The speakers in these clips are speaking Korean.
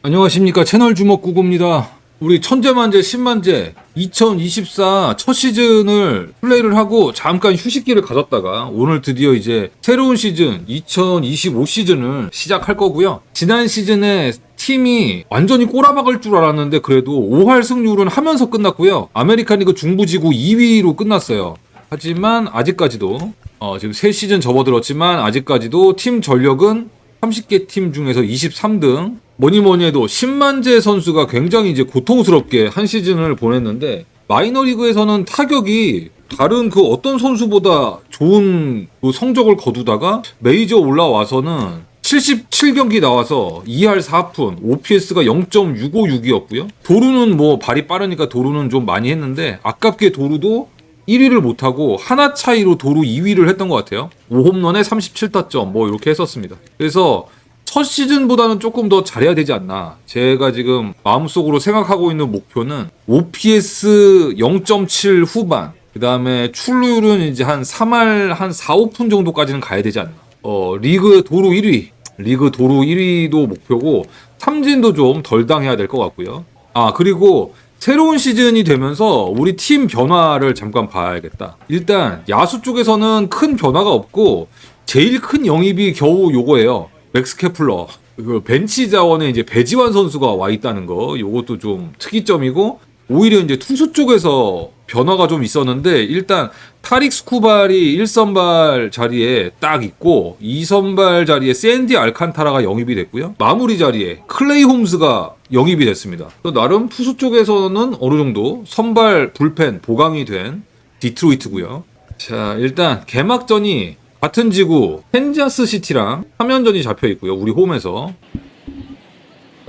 안녕하십니까 채널 주먹 구구입니다. 우리 천재만재 신만재 2024 첫 시즌을 플레이를 하고 잠깐 휴식기를 가졌다가 오늘 드디어 이제 새로운 시즌 2025 시즌을 시작할 거고요. 지난 시즌에 팀이 완전히 꼬라박을 줄 알았는데 그래도 5할 승률은 하면서 끝났고요. 아메리칸 리그 중부지구 2위로 끝났어요. 하지만 아직까지도 어, 지금 새 시즌 접어들었지만 아직까지도 팀 전력은 30개 팀 중에서 23등. 뭐니 뭐니 해도 10만재 선수가 굉장히 이제 고통스럽게 한 시즌을 보냈는데 마이너리그에서는 타격이 다른 그 어떤 선수보다 좋은 그 성적을 거두다가 메이저 올라와서는 77경기 나와서 2할 4푼, OPS가 0.656이었고요. 도루는 뭐 발이 빠르니까 도루는 좀 많이 했는데 아깝게 도루도 1위를 못하고 하나 차이로 도루 2위를 했던 것 같아요. 5홈런에 37타점 뭐 이렇게 했었습니다. 그래서 첫 시즌보다는 조금 더 잘해야 되지 않나. 제가 지금 마음속으로 생각하고 있는 목표는 OPS 0.7 후반, 그 다음에 출루율은 이제 한 3할 한 4, 5푼 정도까지는 가야 되지 않나. 어, 리그 도루 1위, 리그 도루 1위도 목표고, 삼진도 좀 덜 당해야 될 것 같고요. 아, 그리고 새로운 시즌이 되면서 우리 팀 변화를 잠깐 봐야겠다. 일단 야수 쪽에서는 큰 변화가 없고 제일 큰 영입이 겨우 요거예요. 맥스 케플러. 그 벤치 자원에 이제 배지환 선수가 와 있다는 거. 요것도 좀 특이점이고 오히려 이제 투수 쪽에서 변화가 좀 있었는데 일단 타릭 스쿠발이 1선발 자리에 딱 있고 2선발 자리에 샌디 알칸타라가 영입이 됐고요. 마무리 자리에 클레이 홈스가 영입이 됐습니다. 또 나름 투수 쪽에서는 어느 정도 선발 불펜 보강이 된 디트로이트고요. 자, 일단 개막전이 같은 지구 펜자스 시티랑 3연전이 잡혀 있고요. 우리 홈에서.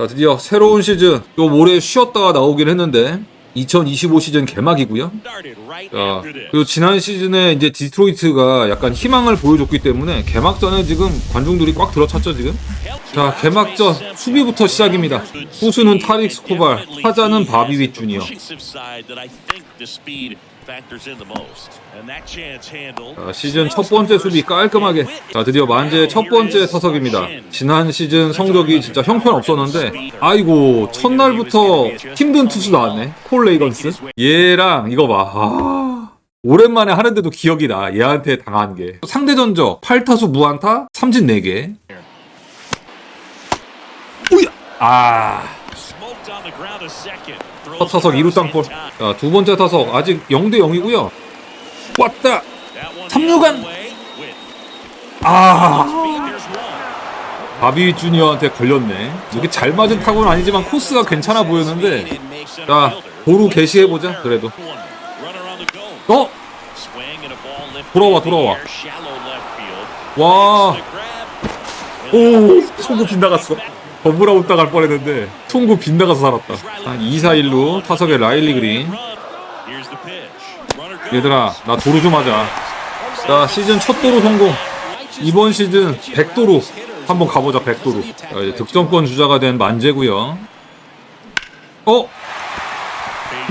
자, 드디어 새로운 시즌 또 모레 쉬었다가 나오긴 했는데 2025 시즌 개막이고요. 자, 그리고 지난 시즌에 이제 디트로이트가 약간 희망을 보여줬기 때문에 개막전에 지금 관중들이 꽉 들어찼죠 지금. 자, 개막전 수비부터 시작입니다. 투수는 타릭 스코발, 타자는 바비빗 주니어. 자, 시즌 첫 번째 수비 깔끔하게. 자, 드디어 만재의 첫 번째 타석입니다. 지난 시즌 성적이 진짜 형편없었는데, 아이고, 첫날부터 힘든 투수 나왔네. 콜 레이건스. 얘랑 이거 봐. 아. 오랜만에 하는데도 기억이 나. 얘한테 당한 게. 상대 전적 8타수 무안타, 삼진 4개. 우야! 아. 첫 타석 2루 땅볼. 자, 두 번째 타석 아직 0대 0이고요. 왔다. 삼루간. 아. 바비 주니어한테 걸렸네. 이게 잘 맞은 타구는 아니지만 코스가 괜찮아 보였는데. 자, 도루 개시해 보자. 그래도. 어? 돌아와, 돌아와. 와. 오, 송구 빗나갔어. 더블 아웃 당할 뻔했는데 송구 빗나가서 살았다. 한 2, 4, 1루 타석에 라일리 그린. 얘들아, 나 도루 좀 하자. 자, 시즌 첫 도루 성공. 이번 시즌 100도루 한번 가보자, 100도루. 자, 이제 득점권 주자가 된 만재고요. 어?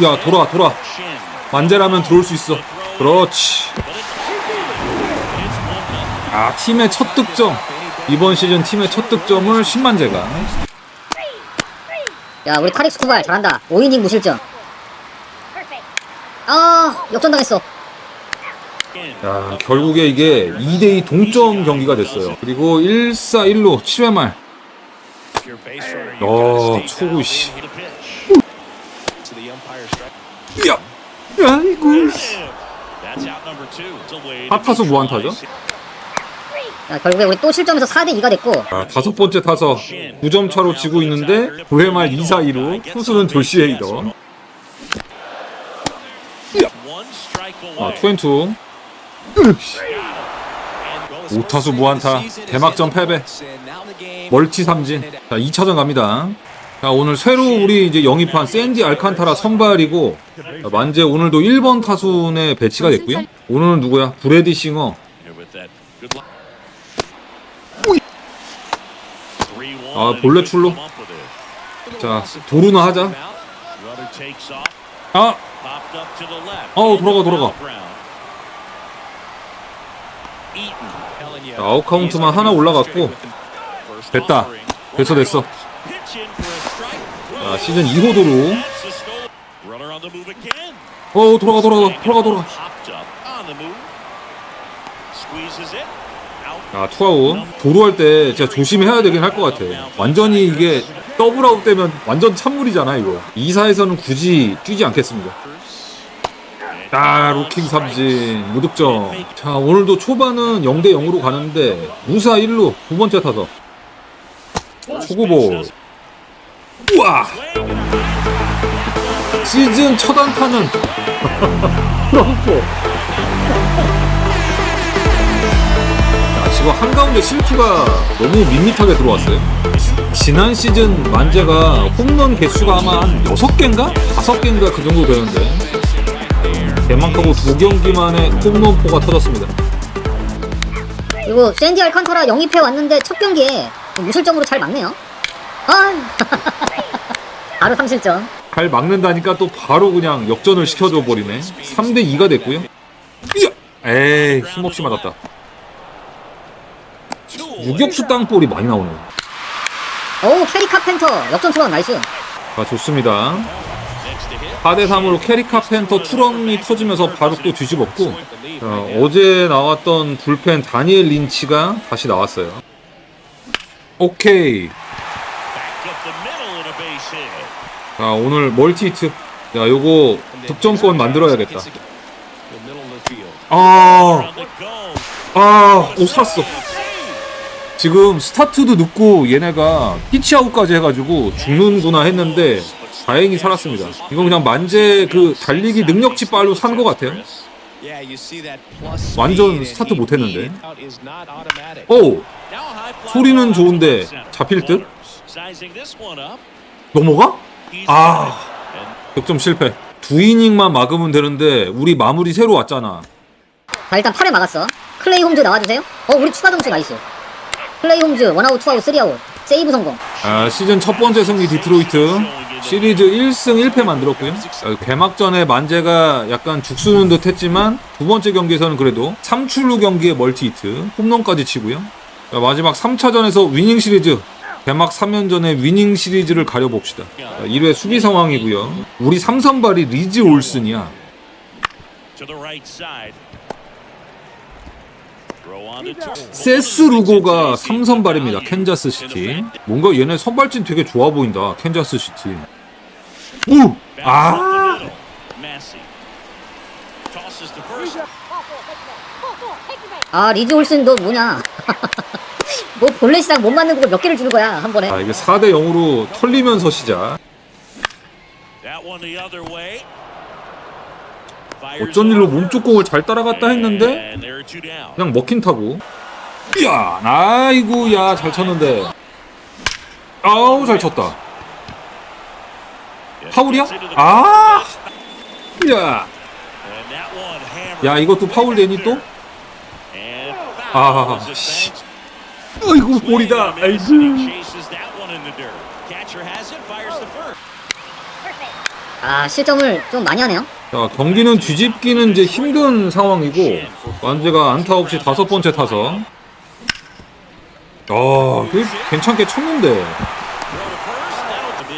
야, 돌아, 돌아. 만재라면 들어올 수 있어. 그렇지. 아, 팀의 첫 득점. 이번 시즌 팀의 첫 득점을 10만재가. 야 우리 타릭 스쿠발 잘한다 5이닝 무실점 아 역전당했어 야, 결국에 이게 2대2 동점 경기가 됐어요. 그리고 1사 1루 7회 말. 어, 초구 씨. 야. 아이고. 씨. 하타수 무안타죠? 야 결국에 우리 또 실점해서 4대2가 됐고. 아, 다섯 번째 타석. 9점 차로 지고 있는데 9회 말 2사 2루 투수는 조시 헤이더. 아, 투앤투. 오타수 무안타. 대막전 패배. 멀티 삼진. 자 2차전 갑니다. 자 오늘 새로 우리 이제 영입한 샌디 알칸타라 선발이고 자, 만재 오늘도 1번 타순에 배치가 됐고요. 오늘은 누구야? 브레디 싱어 아 본래 출루. 자 도루나 하자. 아. 어우 돌아가 돌아가. 자, 아웃 카운트만 하나 올라갔고. 됐다. 됐어 됐어. 자, 시즌 2호 도루. 어, 돌아가, 돌아가, 돌아가, 돌아가. 자, 투아웃. 도루할 때 진짜 조심해야 되긴 할 것 같아. 완전히 이게 더블아웃 되면 완전 찬물이잖아, 이거. 2사에서는 굳이 뛰지 않겠습니다. 아, 로킹 삼진, 무득점. 자, 오늘도 초반은 0대 0으로 가는데, 무사 1루, 두 번째 타석. 초구볼. 우와! 시즌 첫 안타는 트럼프. 지금 한가운데 실투가 너무 밋밋하게 들어왔어요. 지난 시즌 만재가 홈런 개수가 아마 한 6개인가? 5개인가 그 정도 되는데 개막하고 두 경기만에 홈런포가 터졌습니다. 그리고 샌디 알칸타라 영입해 왔는데 첫 경기에 무실점으로 잘 막네요. 아, 바로 3실점. 잘 막는다니까 또 바로 그냥 역전을 시켜줘 버리네. 3대 2가 됐고요. 이야! 에이 힘없이 맞았다. 유격수 땅볼이 많이 나오네. 오, 캐리 카펜터 역전 투런 나이스. 아 좋습니다. Next to hit. 4대 3으로 캐리 카 펜터 투런이 터지면서 바로 또 뒤집었고 어, 어제 나왔던 불펜 다니엘 린치가 다시 나왔어요. 오케이. 자 오늘 멀티 히트. 야 요거 득점권 만들어야겠다. 아. 아, 오 살았어. 지금 스타트도 늦고 얘네가 피치아웃까지 해가지고 죽는구나 했는데 다행히 살았습니다. 이건 그냥 만재 그 달리기 능력치 빨로 산 것 같아요. 완전 스타트 못했는데. 오 소리는 좋은데 잡힐 듯? 넘어가? 아 득점 실패. 두 이닝만 막으면 되는데 우리 마무리 새로 왔잖아. 자, 일단 8회 막았어. 클레이 홈즈 나와주세요. 어, 우리 추가 점수 나이스. 클레이 홈즈 원아웃, 투아웃, 쓰리아웃. 세이브 성공. 아, 시즌 첫 번째 승리 디트로이트 시리즈 1승 1패 만들었고요. 아, 개막전에 만재가 약간 죽수는 듯 했지만 두 번째 경기에서는 그래도 3출루 경기에 멀티히트 홈런까지 치고요. 자, 마지막 3차전에서 위닝 시리즈 개막 3연전의 위닝 시리즈를 가려봅시다. 자, 1회 수비 상황이고요. 우리 삼선발이 리즈 올슨이야. to the right side. Throw on to Turner. 세스 루고가 3선발입니다. 캔자스 시티. 뭔가 얘네 선발진 되게 좋아 보인다. 캔자스 시티. 우! 아! 아, 리즈 올슨 너 뭐냐? 뭐 본래 시작 못 맞는 곡을 몇 개를 주는 거야, 한 번에. 아, 이게 4대 0으로 털리면서 시작. 어쩐 일로. 몸쪽 공을 잘 따라갔다 했는데. 그냥 먹힌 타고. 야, 아이고 야, 잘 쳤는데. 아우, 잘 쳤다. 파울이야? 아! 야. 야, 이것도 파울 되니 또? 아, 씨. 아이고, 볼이다. First. 아, 실점을 좀 많이 하네요. 자, 경기는 뒤집기는 이제 힘든 상황이고 완제가 안타 없이 다섯 번째 타석. 아, 그 괜찮게 쳤는데.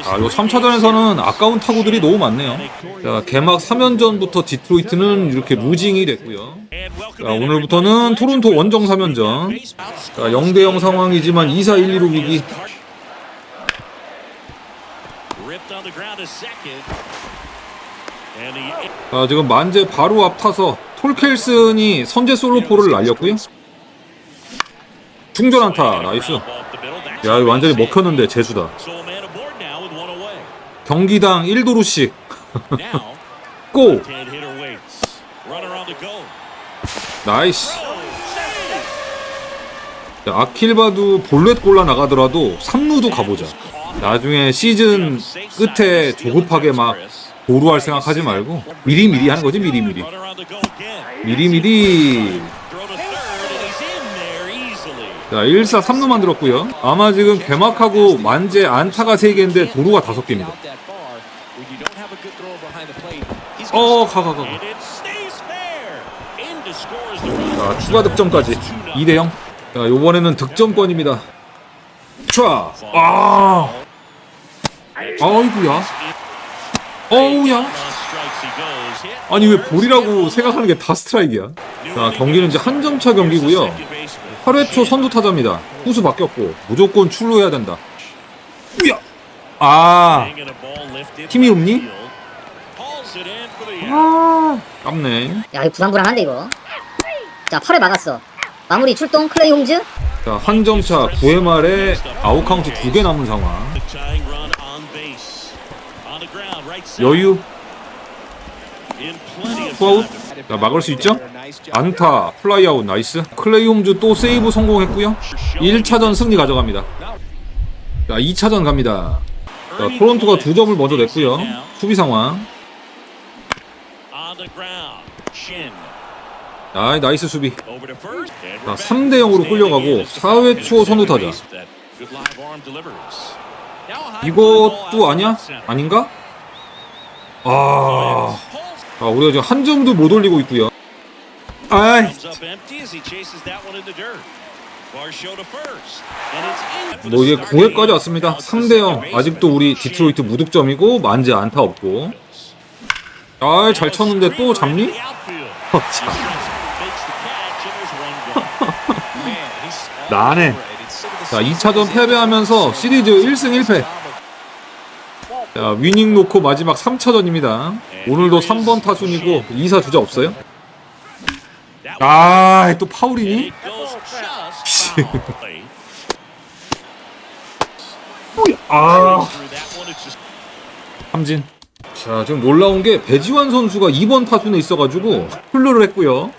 아, 요 3차전에서는 아까운 타구들이 너무 많네요. 자, 개막 3연전부터 디트로이트는 이렇게 루징이 됐고요. 자, 오늘부터는 토론토 원정 3연전. 자, 0대0 상황이지만 2사 1, 2로 위기. 자, 지금 만제 바로 앞 타서 톨켈슨이 선제 솔로포를 날렸고요. 충전 안타, 나이스. 야, 완전히 먹혔는데 away. 경기당 1도루씩. Now, 고! 나이스. 자, 아킬바도 볼넷 골라 나가더라도 3루도 가보자. 나중에 시즌 끝에 조급하게 막 도루할 생각하지 말고 미리미리 하는 거지 미리미리. 미리미리. 자, 1사 3루 만들었고요. 아마 지금 개막하고 만재 안타가 3개인데 도루가 5개입니다. 어, 가, 가, 가. 가. And it stays fair. In to score is the run. 자, 추가 득점까지 2대 0. 자, 요번에는 득점권입니다. 촤! 아! 아이구야. 어우야. 아니 왜 볼이라고 생각하는 게 다 스트라이크야? 자 경기는 이제 한 점차 경기고요. 8회 초 선두 타자입니다. 투수 바뀌었고 무조건 출루해야 된다. 우야. 아. 힘이 없니? 아. 깝네. 야, 이거 불안불안한데, 이거. 자, 8회 막았어. 마무리 출동, 클레이 홈즈. 자, 한 점차 9회 말에 아웃 카운트 두 개 남은 상황. 여유. 투아웃. 자, 막을 수 있죠? 안타, 플라이아웃 나이스. 클레이 홈즈 또 세이브 성공했고요. 1차전 승리 가져갑니다. 자, 2차전 갑니다. 자, 토론토가 두 점을 먼저 냈고요. 수비 상황. 아, 나이스 수비. 자, 3대 0으로 끌려가고 4회 초 선두 타자. 이것도 아니야? 아닌가? 아, 아 우리가 지금 한 점도 못 올리고 있고요. 아이, 뭐 이제 9회까지 왔습니다. 3대 0. 아직도 우리 디트로이트 무득점이고 만재 안타 없고. 아, 잘 쳤는데 또 잡니? 나네. 자, 2차전 패배하면서 시리즈 1승 1패. 자, 위닝 놓고 마지막 3차전입니다. 오늘도 3번 타순이고 2사 주자 없어요? 아, 또 파울이니? 아, 삼진. 자, 지금 놀라운 게 배지환 선수가 2번 타순에 있어가지고 출루를 했고요.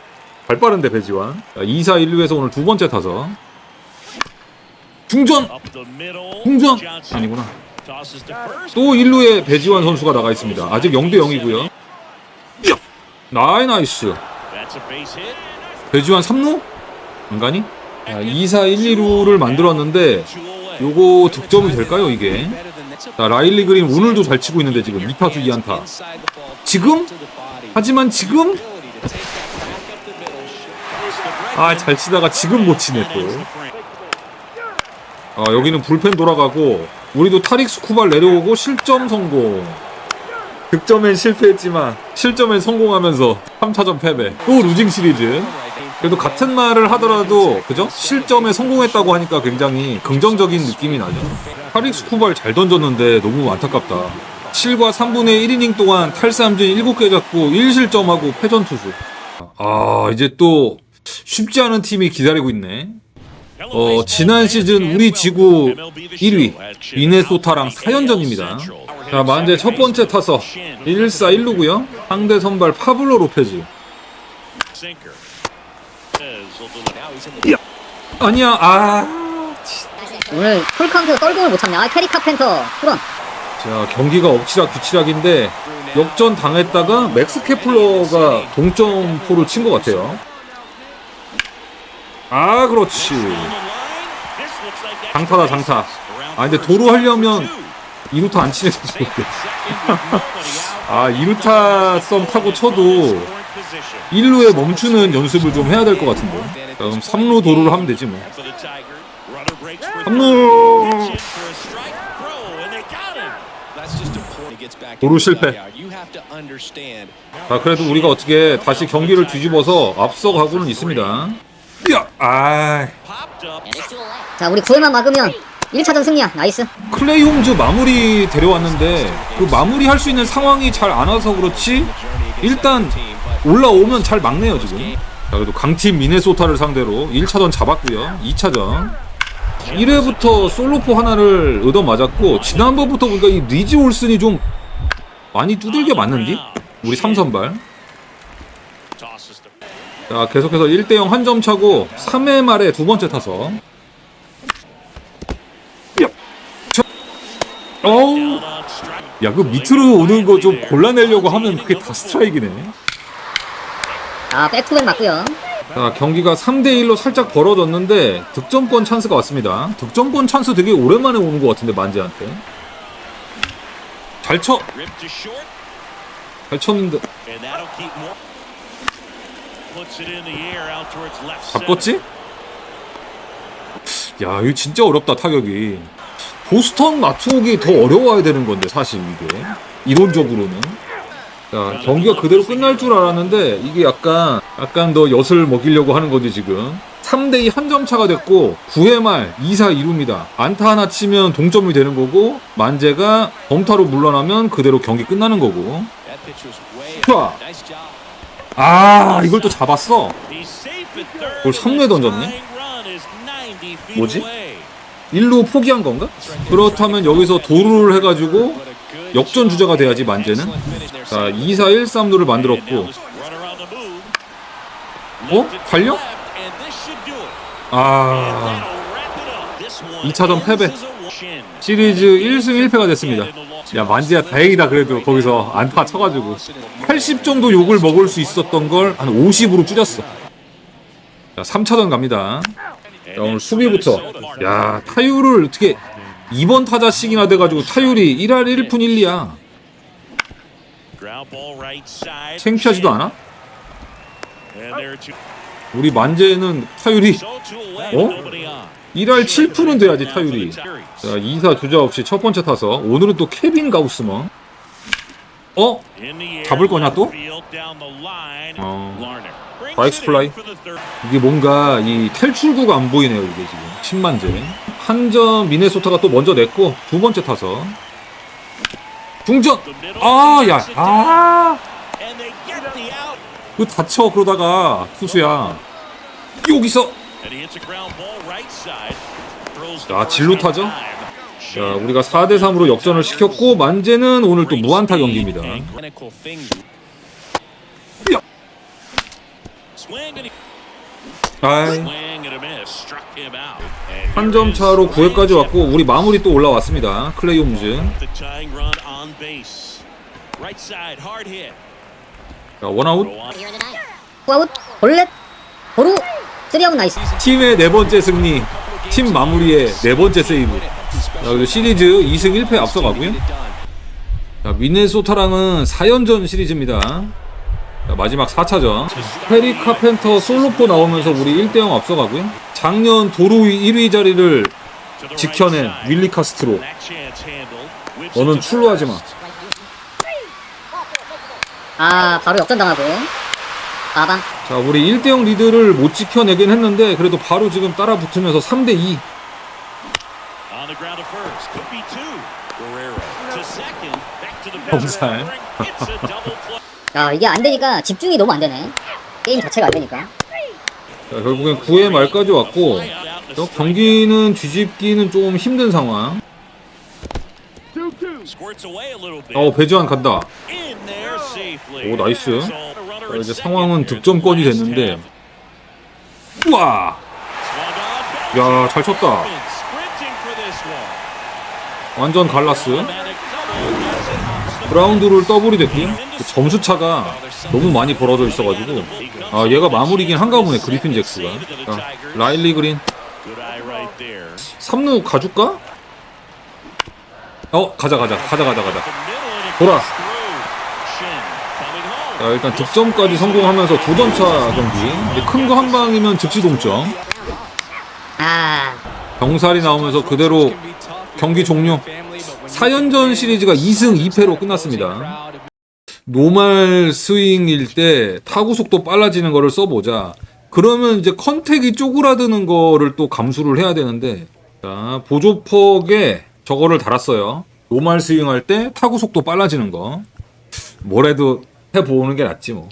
발 빠른데 배지환. 자, 2사 1루에서 오늘 두 번째 타석. 중전! 공전 아니구나. 또또 1루에 배지환 선수가 나가 있습니다. 아직 0대 0이고요. 나이 나이스. 배지환 3루? 안 가니? 자, 2사 1, 2루를 만들었는데 요거 득점이 될까요 이게? 자, 라일리 그린 오늘도 잘 치고 있는데 지금 2타수 2안타. 지금? 하지만 지금? 아, 잘 치다가 지금 못 치네 또. 아, 여기는 불펜 돌아가고 우리도 타릭 스쿠발 내려오고 실점 성공. 득점엔 실패했지만 실점엔 성공하면서 3차전 패배. 또 루징 시리즈. 그래도 같은 말을 하더라도 그죠? 실점에 성공했다고 하니까 굉장히 긍정적인 느낌이 나죠. 타릭 스쿠발 잘 던졌는데 너무 안타깝다. 7과 3분의 1이닝 동안 탈삼진 7개 잡고 1실점하고 패전 투수. 아, 이제 또 쉽지 않은 팀이 기다리고 있네. 어, 지난 시즌 우리 지구 1위 미네소타랑 4연전입니다. 자, 만재 첫 번째 타석 1사 1루고요. 상대 선발 파블로 로페즈. 아니야. 아. 오늘 풀카운트 떨공을 못 참네. 아, 캐리 카펜터. 그럼. 자, 경기가 엎치락 뒤치락인데 역전 당했다가 맥스 케플러가 동점포를 친 것 같아요. 아, 그렇지. 장타다, 장타. 아, 근데 도로 하려면 2루타 안 치네. 아, 2루타 썸 타고 쳐도 1루에 멈추는 연습을 좀 해야 될 것 같은데. 자, 그럼 3루 도루를 하면 되지 뭐. 3루. 도루 실패. 자, 그래도 우리가 어떻게 다시 경기를 뒤집어서 앞서가고는 있습니다. 야, 아, 자, 우리 9회만 막으면 1차전 승리야. 나이스. 클레이 홈즈 마무리 데려왔는데 그 마무리 할 수 있는 상황이 잘 안 와서 그렇지 일단 올라오면 잘 막네요 지금. 자, 그래도 강팀 미네소타를 상대로 1차전 잡았고요. 2차전 1회부터 솔로포 하나를 얻어 맞았고 지난번부터 보니까 이 리지 올슨이 좀 많이 두들겨 맞는디? 우리 삼선발. 자, 계속해서 1대0 한 점 차고 3회 말에 두 번째. 저- 어우, 야, 그 밑으로 오는 거 좀 골라내려고 하면 그게 다 스트라이크네. 아, 백투백 맞고요. 자, 경기가 3대1로 살짝 벌어졌는데 득점권 찬스가 왔습니다. 득점권 찬스 되게 오랜만에 오는 것 같은데, 만지한테. 잘 쳐! 잘 쳤는데. 바꿨지? 야, 이거 진짜 어렵다, 타격이. 보스턴 맞추기 더 어려워야 되는 건데 사실 이게. 이론적으로는. 자 경기가 그대로 끝날 줄 알았는데 이게 약간 약간 더 엿을 먹이려고 하는 거지 지금. 3대2 한 점 차가 됐고 9회 말 2사 2루입니다. 안타 하나 치면 동점이 되는 거고 만재가 범타로 물러나면 그대로 경기 끝나는 거고. That 아. 아 이걸 또 잡았어. 그걸 삼루에 던졌네? Tying run is 90 feet 뭐지? away. 1루 포기한 건가? 그렇다면 여기서 도루를 해가지고 역전 주자가 돼야지 만재는. 자 2사 1, 3루를 And now 만들었고. 어? And 아 that'll wrap it up. This one 2차전 패배. 시리즈 1승 1패가 됐습니다. 야 만지야 다행이다 그래도 거기서 안타 쳐가지고. 80 정도 욕을 먹을 수 있었던 걸 한 50으로 줄였어. 자 3차전 갑니다. 자, 오늘 수비부터. 야 타율을 어떻게 2번 타자씩이나 돼가지고 타율이 1할 1푼 1리야. Ground ball right side. 창피하지도 않아? 우리 만재는 타율이 어? Nobody on. 1할 7푼은 돼야지 타율이 자 2사 주자 없이 첫 번째 타석 오늘은 또 케빈 가우스먼 어? 잡을 거냐, 또? it in 플라이. 이게 뭔가 이 탈출구가 안 보이네요 이게 지금 10만제 한 점 미네소타가 또 먼저 냈고 두 번째 타석 중전 아야 아. 그 다쳐 그러다가 투수야 여기서 자, 진로 타죠? 자 우리가 4대 3으로 역전을 시켰고 만재는 오늘 또 무안타 경기입니다 한 점 차로 Ryan 9회까지 왔고. 우리 마무리 또 올라왔습니다 클레이 홈즈. 자 원아웃. 투아웃 볼넷 도루 쓰리아웃 나이스 팀의 네 번째 승리 팀 마무리의 네 번째 세이브 자, 그리고 시리즈 2승 1패 앞서가고요 자, 미네소타랑은 4연전 시리즈입니다. 자, 마지막 4차전. 페리 카펜터 솔로포 나오면서 우리 1대0 앞서가고요. 작년 도루 1위 자리를 지켜낸. 윌리 카스트로. 너는 it to 출루하지 마. first. 아 바로 역전당하고 4방 자, 우리 1대0 리드를 못 지켜내긴 했는데 그래도 바로 지금 따라 붙으면서 3대2. On the ground to first. Could be two. Guerrero to second. Back to the 병살. bench. It's a double play. 야 이게 안 되니까 집중이 너무 안 되네 게임 자체가 안 되니까 자, 결국엔 9회 말까지 왔고 저 경기는 뒤집기는 좀 힘든 상황. 어, 배주환 간다. 오, 나이스. 자, 이제 상황은. 득점권이 됐는데. 우와! 야, 잘 쳤다. 완전 갈라스. 브라운드를 더블이 됐고요. 그 점수 차가 너무 많이 벌어져 있어가지고 아 얘가 마무리긴 한가 보네 그리핀 잭스가 자, 라일리 그린 Good eye right there. 3루 가줄까? 어 가자 가자. 가자 가자 가자. 돌아. 자 일단 득점까지 성공하면서 두 점차 경기. 큰 거 한 방이면 즉시 동점. 아. 병살이 나오면서 그대로 경기 종료. 4연전 시리즈가 2승 2패로 끝났습니다. 노말 스윙일 때 타구 속도 빨라지는 거를 써보자. 그러면 이제 컨택이 쪼그라드는 거를 또 감수를 해야 되는데, 자, 보조퍽에 저거를 달았어요. 노말 스윙할 때 타구 속도 빨라지는 거. 뭐래도 해보는 게 낫지 뭐.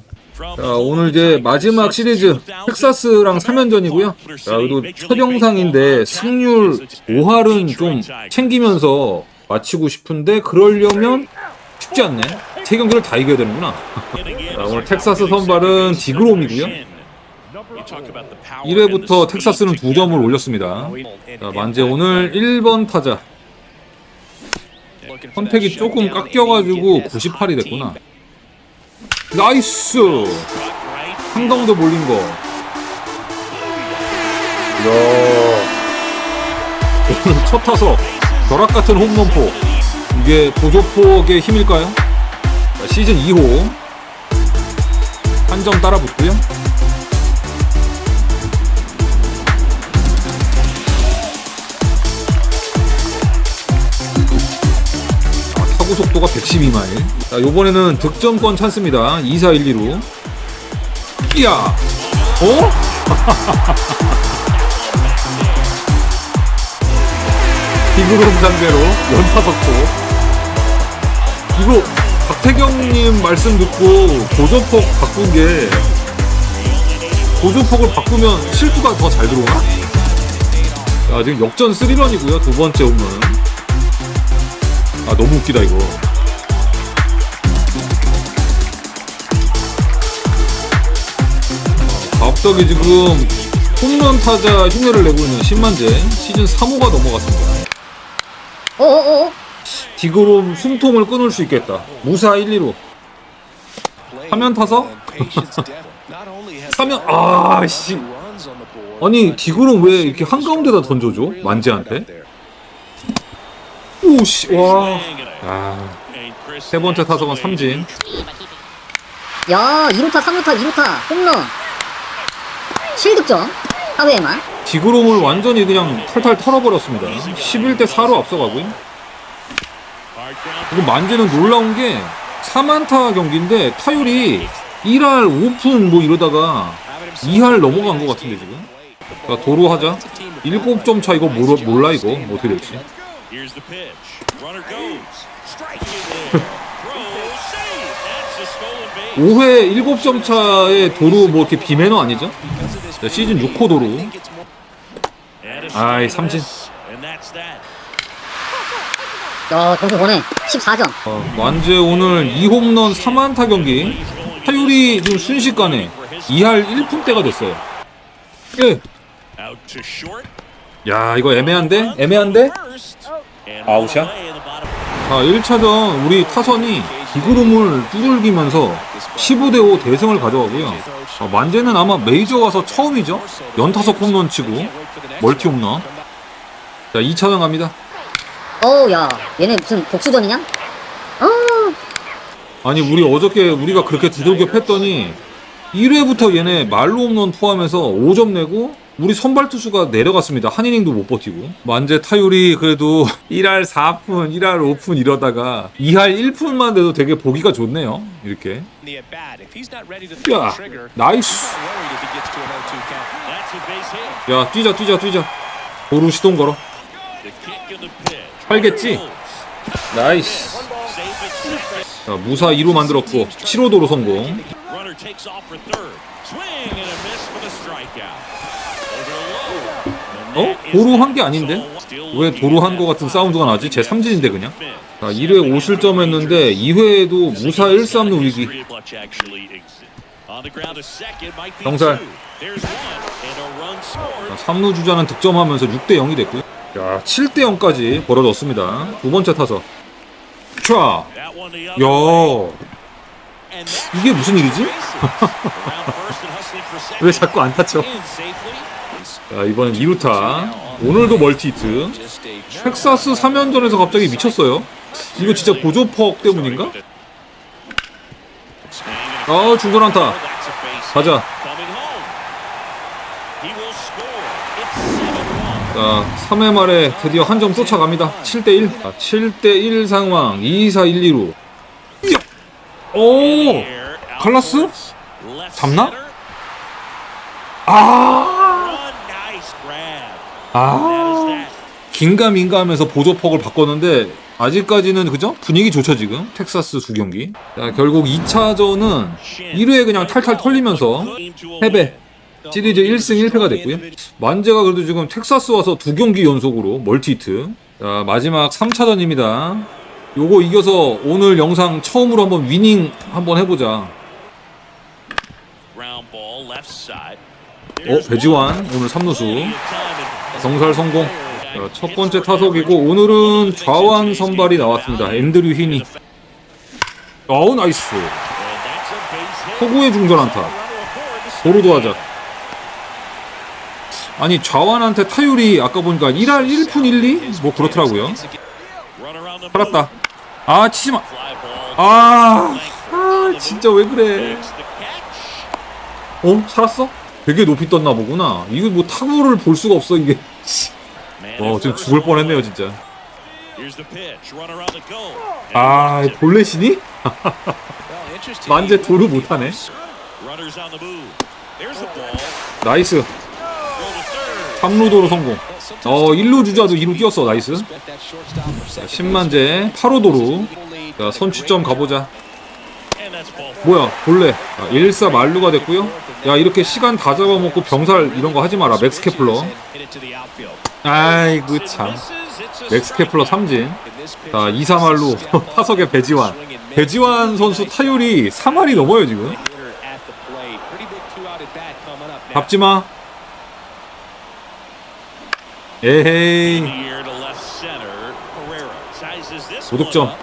자, 오늘 이제 마지막 시리즈 텍사스랑 3연전이고요. 자, 그래도 첫 영상인데 승률 5할은 좀 챙기면서 마치고 싶은데 그러려면 쉽지 않네. 세 경기를 다 이겨야 되는구나. 자, 오늘 텍사스 선발은 디그롬이고요. 1회부터 텍사스는 두 점을 올렸습니다. 자, 만재 오늘 1번 타자. 컨택이 조금 깎여가지고 98이 됐구나. 나이스! 한가운데 몰린 거. 이야. 오늘 첫 타석. 벼락 같은 홈런포. 이게 보조폭의 힘일까요? 자, 시즌 2호. 한 점 따라 붙고요. 야구 속도가 112마일. 자, 요번에는 득점권 찬스입니다. 2, 4, 1, 2로. 이야! 어? 비그룹 상대로 연타석도. 이거 박태경님 말씀 듣고 고조폭 바꾼 게 고조폭을 바꾸면 실수가 더 잘 들어오나? 자, 지금 역전 3런이고요. 두 번째 홈런. 아, 너무 웃기다, 이거. 갑자기 지금 홈런 타자 흉내를 내고 있는 신만재 시즌 3호가 넘어갔습니다. 어어어 디그롬 숨통을 끊을 수 있겠다. 무사 1, 2로. 화면 타서? 화면 아 씨. 아니 디그롬 왜 이렇게 한가운데다 던져줘? 만재한테? 오씨 와. 아, 세 번째 타석은 삼진. 야 2루타 3루타 2루타 홈런 7득점 하회에만 디그롬을 완전히 그냥 탈탈 털어버렸습니다. 11대 4로 앞서가고요. 그리고 만재는 놀라운 게 3안타 경기인데 타율이 1할 5푼 뭐 이러다가 2할 넘어간 것 같은데 지금. 자, 도로 하자. 7점 차 이거 몰라, 몰라 이거 뭐 어떻게 될지. Here's the pitch. Runner goes. Strike it there. Throw. Save. That's a stolen base. 5회 7점 차에 도로 뭐 이렇게 비매너 아니죠? 자, 시즌 6호 도로. And a 아이, swing 삼진. and a miss. And that's that. 야 점수 보내 14점 어, 만재 오늘 2홈런 3안타 경기. 타율이 지금 순식간에 2할 1푼대가 됐어요. 예. Out to short. 야 이거 애매한데? 애매한데? 아웃이야? 자 1차전 우리 타선이 비구름을 두들기면서 15대5 대승을 가져가고요 아, 만재는 아마 메이저 와서 처음이죠 연타석 홈런 치고 멀티 홈런 자 2차전 갑니다 어우 야 얘네 무슨 복수전이냐? 어 아니 우리 어저께 우리가 그렇게 두들겨 팼더니 1회부터 얘네 말로 홈런 포함해서 5점 내고 우리 선발 투수가 내려갔습니다. 한 이닝도 못 버티고. 만재 타율이 그래도 1할 4푼, 1할 5푼 이러다가 2할 1푼만 돼도 되게 보기가 좋네요. 이렇게. 야, 나이스. Hit. 야, 뛰자, 뛰자, 뛰자. 도루 시동 걸어. 팔겠지? 나이스. 자, 무사 2로 만들었고 7호 도루 성공. 어? 도루 한. 게 아닌데? 왜 도루 한 거 같은 사운드가 나지? 제 3진인데 그냥. 자, 1회 5실점 했는데 2회에도 무사 1-3루 위기. 자, 3루 주자는 득점하면서 6대 0이 됐고요. 야, 7대 0까지 벌어졌습니다. 두 번째 타석. 촤! 야, 이게 무슨 일이지? 왜 자꾸 안 타쳐? 자, 이번엔 2루타. 오늘도 멀티히트. 텍사스 3연전에서 갑자기 미쳤어요. 이거 진짜 고조퍽 때문인가? 아, 중전 안타. 가자. 자, 3회 말에 드디어 한 점 쫓아갑니다. 7대1. 자, 7대1 상황. 2, 4, 1, 2로. 오! 칼라스? 잡나? 아! 아! 긴가민가 하면서 보조퍽을 바꿨는데 아직까지는 그죠? 분위기 좋죠 지금? 텍사스 두 경기. 자 결국 2차전은 1회에 그냥 탈탈 털리면서 패배. 시리즈 1승 1패가 됐고요. 만재가 그래도 지금 텍사스 와서 두 경기 연속으로 멀티히트. 자 마지막 3차전입니다. 요거 이겨서 오늘 영상 처음으로 한번 위닝 한번 해보자 어 배지환 오늘 3루수 경살 성공 자, 첫 번째 타석이고 오늘은 좌완 선발이 나왔습니다. 앤드류 히니. 어우 나이스. 호구의 중전 안타. 도루도 하자. 아니 좌완한테 타율이 아까 보니까 1할 1푼 1, 2? 뭐 그렇더라고요. 살았다. 아 치지마. 아, 아 진짜 왜 그래. 어? 살았어? 되게 높이 떴나 보구나. 이거 뭐 타구를 볼 수가 없어 이게. 어 지금 죽을 뻔했네요 진짜. 아 볼넷이니? 만재 도루 못하네. 나이스. Throw to third. 3루도로 성공. 어 1루 주자도 2루 뛰었어. 나이스. Expect that shortstop or second 10만재 8호도루. base. 자 선취점 가보자. And that's ball four. 뭐야 볼넷. 아, 1사 만루가 됐고요. 야 이렇게 시간 다 잡아먹고 병살 이런 거 하지 마라. 맥스 케플러. 아이고 참. 맥스 케플러 삼진. 자 2, 3할로 타석의 배지환. 배지환 선수 타율이 3할이 넘어요 지금. hitter at the plate. Pretty big two-out at bat coming up now. 밟지 마. 에헤이. 도둑점.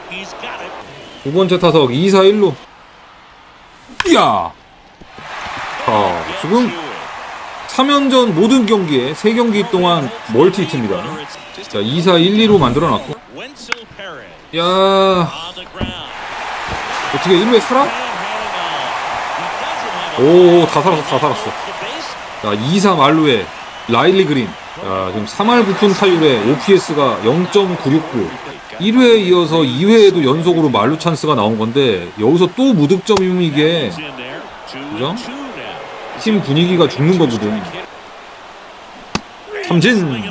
두 번째 타석 2, 4, 1루. 이야. 자, 지금 3연전 모든 경기에 3경기 동안 멀티 히트입니다. 자, 2, 4, 1, 2로 만들어 놨고. 야. 어떻게 1루에 살아? 오, 다 살았어, 다 살았어. 자, 2, 4 말루에 라일리 그린. 자, 지금 3할 9푼 타율에 OPS가 0.969. 1회에 이어서 2회에도 연속으로 말루 찬스가 나온 건데 여기서 또 무득점이면 이게 그죠? 팀 분위기가 죽는 거거든. 삼진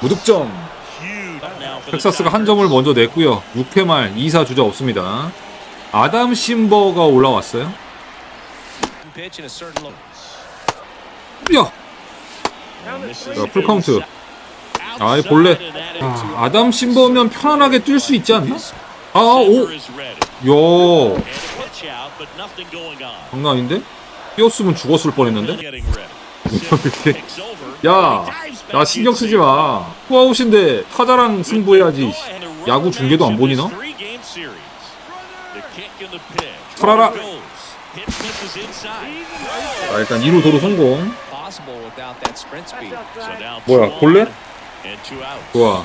무득점. 텍사스가 한. 점을 먼저 냈고요. 6회 말 2사 주자 없습니다. 아담 심버가 올라왔어요. 야, 자, 풀 카운트. 아이 and that is 아, 아담 심버면 편안하게 뛸 수 있지 않나? 아, 오, on. 장난 아닌데? 뛰었으면 죽었을 뻔했는데? 야, 나 신경 쓰지 마. 투아웃인데 타자랑 승부해야지. 야구 중계도 안 보니 너? Inside. 자, 일단 2루 도루 성공. 뭐야, 볼넷? 좋아.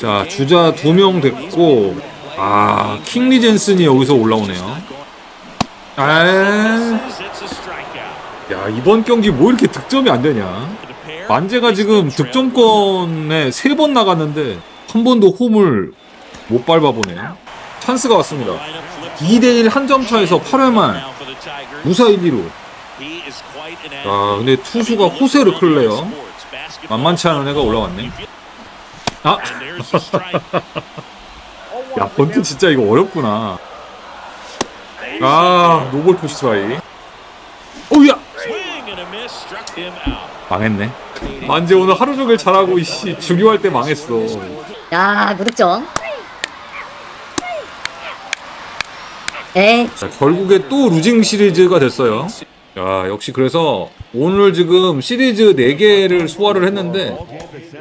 자. 주자 두 명 됐고, 아, 킹리 젠슨이 여기서 올라오네요. 아. 야, 이번 경기 뭐 이렇게 득점이 안 되냐? 만재가 지금 득점권에 세 번 나갔는데, 한 번도 홈을 못 밟아 보네요. 찬스가 왔습니다. Lineup flips 2대1 한 점 차에서 8회 말, now for the Tigers. 무사 1, 2루. He is quite an 아, athlete. 근데 투수가 호세 르클레요. 만만치 않은 애가 올라왔네. 아. 야, 번트 진짜 이거 어렵구나. 아, 노볼 푸시 트라이. 오야! 망했네. 만재 오늘 하루 종일 잘하고 이씨 중요할 때 망했어. 야 무득점 에이 자, 결국에 또 루징 시리즈가 됐어요. 야, 역시 그래서 오늘 지금 시리즈 4개를 소화를 했는데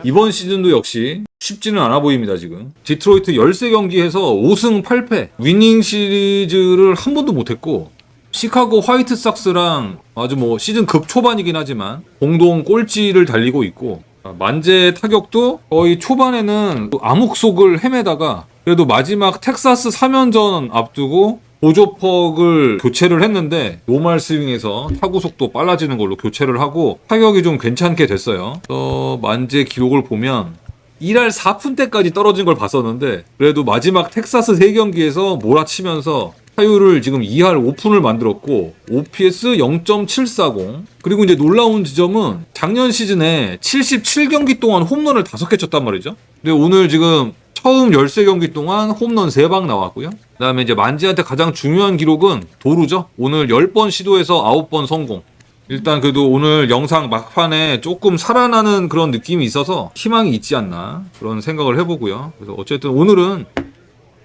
이번 시즌도 역시 쉽지는 않아 보입니다, 지금. 디트로이트 13경기에서 5승 8패. 위닝 시리즈를 한 번도 못 했고 시카고 화이트삭스랑 아주 뭐 시즌 극초반이긴 하지만 공동 꼴찌를 달리고 있고 아, 만재 타격도 거의 초반에는 암흑 속을 헤매다가 그래도 마지막 텍사스 3연전 앞두고 보조퍽을 교체를 했는데 노말 스윙에서 타구 속도 빨라지는 걸로 교체를 하고 타격이 좀 괜찮게 됐어요. 어, 만재 기록을 보면 1할 4푼 때까지 떨어진 걸 봤었는데 그래도 마지막 텍사스 3경기에서 몰아치면서 타율을 지금 2할 5푼을 만들었고 OPS 0.740 그리고 이제 놀라운 지점은 작년 시즌에 77경기 동안 홈런을 5개 쳤단 말이죠. 근데 오늘 지금 처음 13경기 동안 홈런 3방 나왔고요. 그다음에 이제 만지한테 가장 중요한 기록은 도루죠. 오늘 10번 시도해서 9번 성공. 일단 그래도 오늘 영상 막판에 조금 살아나는 그런 느낌이 있어서 희망이 있지 않나 그런 생각을 해보고요. 그래서 어쨌든 오늘은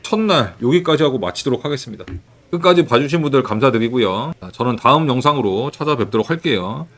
첫날 여기까지 하고 마치도록 하겠습니다. 끝까지 봐주신 분들 감사드리고요. 자, 저는 다음 영상으로 찾아뵙도록 할게요.